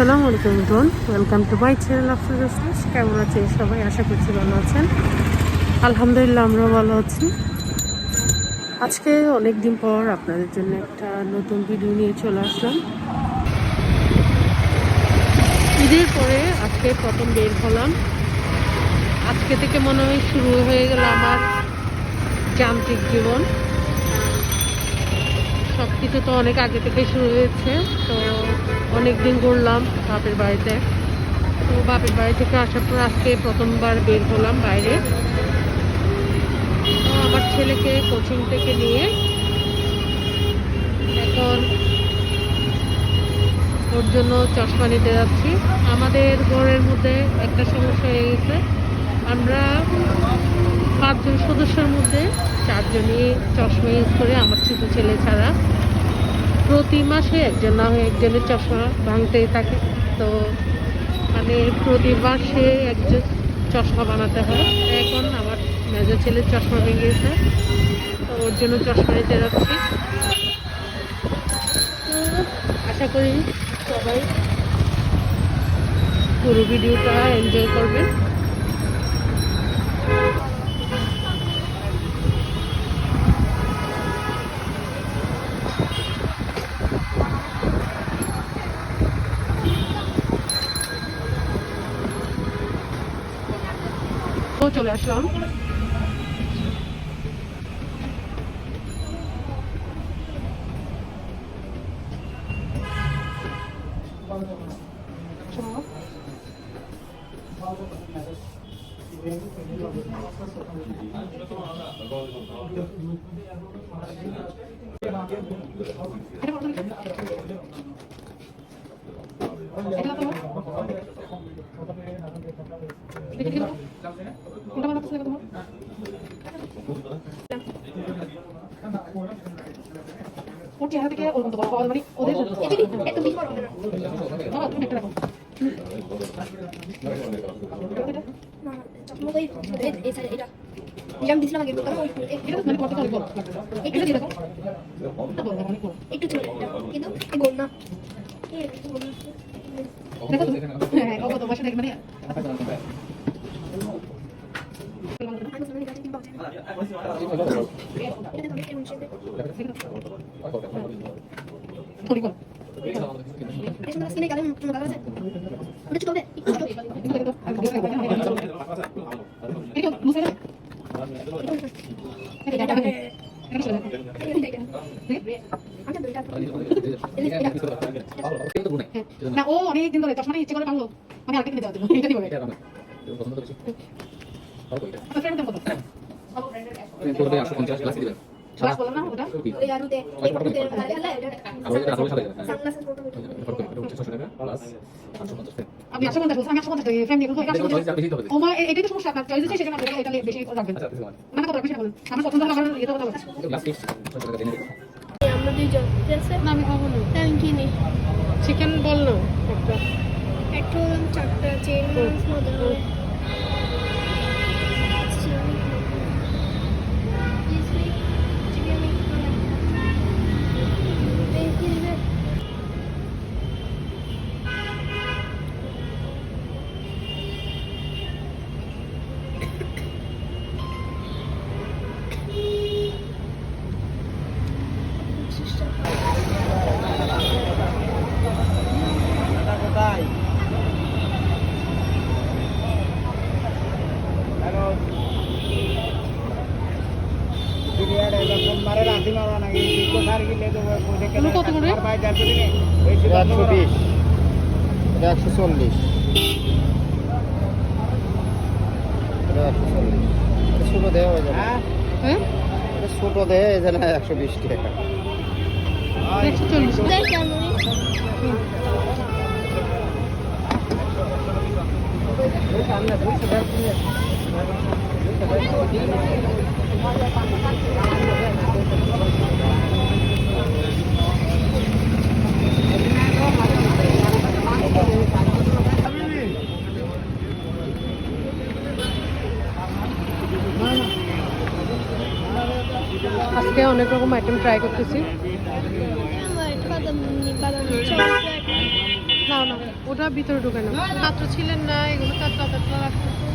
আসসালামু আলাইকুম বোন। Welcome to my channel Afsar business কেমন আছেন সবাই? আশা করছি ভালো আছেন। আলহামদুলিল্লাহ, আমরাও ভালো আছি। আজকে অনেক দিন পর আপনাদের জন্য একটা নতুন ভিডিও নিয়ে চলে আসলাম। ঈদের পরে আজকে প্রথম বের হলাম। আজকে থেকে মনে হয় শুরু হয়ে গেল আমার যান্ত্রিক জীবন। কিছু তো অনেক আগে থেকে শুরু হয়েছে, তো অনেক দিন ঘুরলাম বাপের বাড়িতে। তো বাপের বাড়ি থেকে আসার পর আজকে প্রথমবার বের হলাম বাইরে। তো আমার ছেলেকে কোচিং থেকে নিয়ে এখন ওর জন্য চশমা নিতে যাচ্ছি। আমাদের ঘরের মধ্যে একটা সমস্যা হয়ে গেছে। আমরা পাঁচজন সদস্যের মধ্যে চারজনই চশমা ইউজ করে, আমার ছোটো ছেলে ছাড়া। প্রতি মাসে একজন না হয়ে একজনের চশমা ভাঙতেই থাকে। তো মানে প্রতি মাসে একজন চশমা বানাতে হয়। এখন আমার মেজর ছেলের চশমা ভেঙে গেছে তো ওর জন্য চশমা নিতে যাচ্ছি। আশা করি সবাই পুরো ভিডিওটা এনজয় করবেন। তো চলে আসলাম ওর চেহারা থেকে ওর মতো বড় হওয়া মানে ওদের। বাবা তুমি একটা রাখো না, তো এই- এই- এই side এ, এটা। যেটা আমি দিছিলাম আগে, মানে কত? বড় একটু ছোট, কিন্তু গোল না। দেখো তুমি হ্যাঁ হ্যাঁ অবত বসে দেখ মানে মুছে গেল এটা এটা এটা এই এটা। আমি তো দুইটা। এই যে এটা। না ও অনেক দিন ধরে চশমা ইচ্ছে করে পারল মানে আরেকটা কিনে দেওয়া জন্য এটা দিবে আপনার ফ্রেন্ড আপনি একশো পঞ্চাশ আমি একশো পঞ্চাশ ফ্রেন্ড দিয়ে ও মা এটাই তো সমস্যা আপনার চয়েস আছে সেজন্য আপনি এটা বেশি রাখবেন মানে কত রাখবেন বলুন আমার পছন্দ আমার ইয়েতে কথা বলছি আমরা দুইজন ঠিক আছে আমি খাব না আমি কিনি চিকেন বল না একটা একটা চারটা চেন মাছ সোমবারে রাশি মারা নাকি? দেবো দেখে এগুলো কত করে? একশো বিশ। একশো চল্লিশ। একশো চল্লিশ। ছোটো দেওয়া হয়ে যাবে হ্যাঁ? এটা ছোটো দেয় এই জন্য একশো বিশ টাকা। একশো চল্লিশ। আজকে অনেক রকম আইটেম ট্রাই করতেছি। না না, ওটা ভিতরে ঢুকে না ছাত্র ছিলেন না, এগুলো লাগতেছে